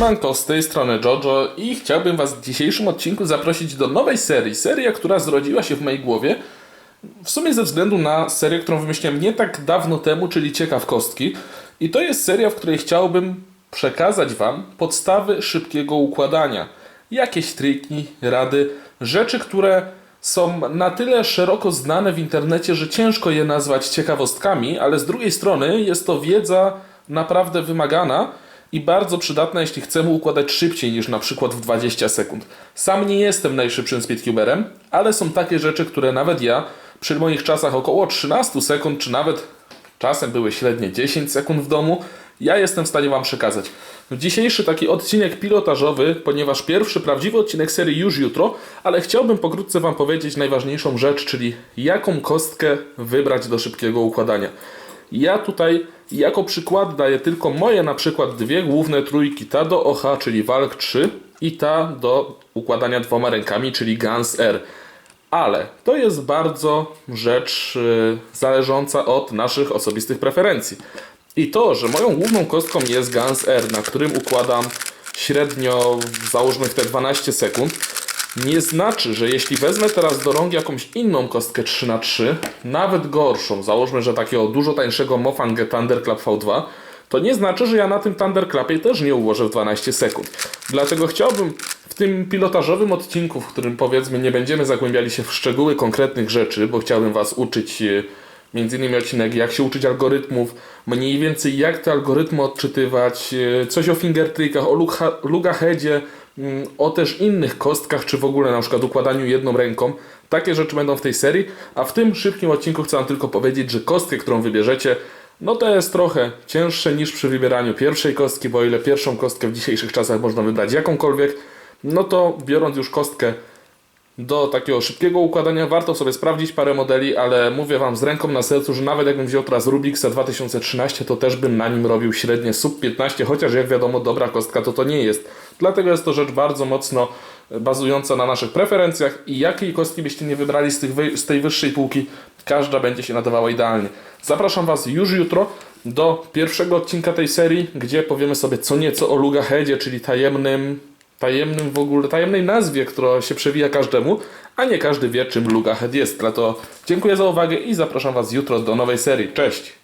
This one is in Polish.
Siemanko, z tej strony Jojo i chciałbym Was w dzisiejszym odcinku zaprosić do nowej serii. Seria, która zrodziła się w mojej głowie w sumie ze względu na serię, którą wymyśliłem nie tak dawno temu, czyli Ciekaw Kostki. I to jest seria, w której chciałbym przekazać Wam podstawy szybkiego układania. Jakieś triki, rady, rzeczy, które są na tyle szeroko znane w internecie, że ciężko je nazwać ciekawostkami, ale z drugiej strony jest to wiedza naprawdę wymagana i bardzo przydatna, jeśli chcemy układać szybciej niż na przykład w 20 sekund. Sam nie jestem najszybszym speedcuberem, ale są takie rzeczy, które nawet ja przy moich czasach około 13 sekund, czy nawet czasem były średnie 10 sekund w domu, ja jestem w stanie Wam przekazać. Dzisiejszy taki odcinek pilotażowy, ponieważ pierwszy prawdziwy odcinek serii już jutro, ale chciałbym pokrótce Wam powiedzieć najważniejszą rzecz, czyli jaką kostkę wybrać do szybkiego układania. Ja tutaj jako przykład daję tylko moje na przykład dwie główne trójki, ta do OH, czyli Walk 3 i ta do układania dwoma rękami, czyli Guns R. Ale to jest bardzo rzecz yy, zależąca od naszych osobistych preferencji. I to, że moją główną kostką jest Guns R, na którym układam średnio, załóżmy te 12 sekund, nie znaczy, że jeśli wezmę teraz do rąk jakąś inną kostkę 3x3, nawet gorszą, załóżmy, że takiego dużo tańszego Mofangę Thunderclap V2, to nie znaczy, że ja na tym Thunderclapie też nie ułożę w 12 sekund. Dlatego chciałbym w tym pilotażowym odcinku, w którym powiedzmy nie będziemy zagłębiali się w szczegóły konkretnych rzeczy, bo chciałbym Was uczyć e, między innymi odcinek jak się uczyć algorytmów, mniej więcej jak te algorytmy odczytywać, e, coś o fingertrickach, o mm, o też innych kostkach, czy w ogóle na przykład układaniu jedną ręką. Takie rzeczy będą w tej serii, a w tym szybkim odcinku chcę Wam tylko powiedzieć, że kostkę, którą wybierzecie, no to jest trochę cięższe niż przy wybieraniu pierwszej kostki, bo o ile pierwszą kostkę w dzisiejszych czasach można wybrać jakąkolwiek, no to biorąc już kostkę do takiego szybkiego układania warto sobie sprawdzić parę modeli, ale mówię Wam z ręką na sercu, że nawet jakbym wziął teraz Rubiksa 2013, to też bym na nim robił średnie sub 15, chociaż jak wiadomo dobra kostka to to nie jest. Dlatego jest to rzecz bardzo mocno bazująca na naszych preferencjach i jakiej kostki byście nie wybrali z, tych z tej wyższej półki, każda będzie się nadawała idealnie. Zapraszam Was już jutro do pierwszego odcinka tej serii, gdzie powiemy sobie co nieco o Lugaheadzie, czyli tajemnym tajemnym w ogóle, tajemnej nazwie, która się przewija każdemu, a nie każdy wie, czym Lugahead jest. Dlatego dziękuję za uwagę i zapraszam Was jutro do nowej serii. Cześć!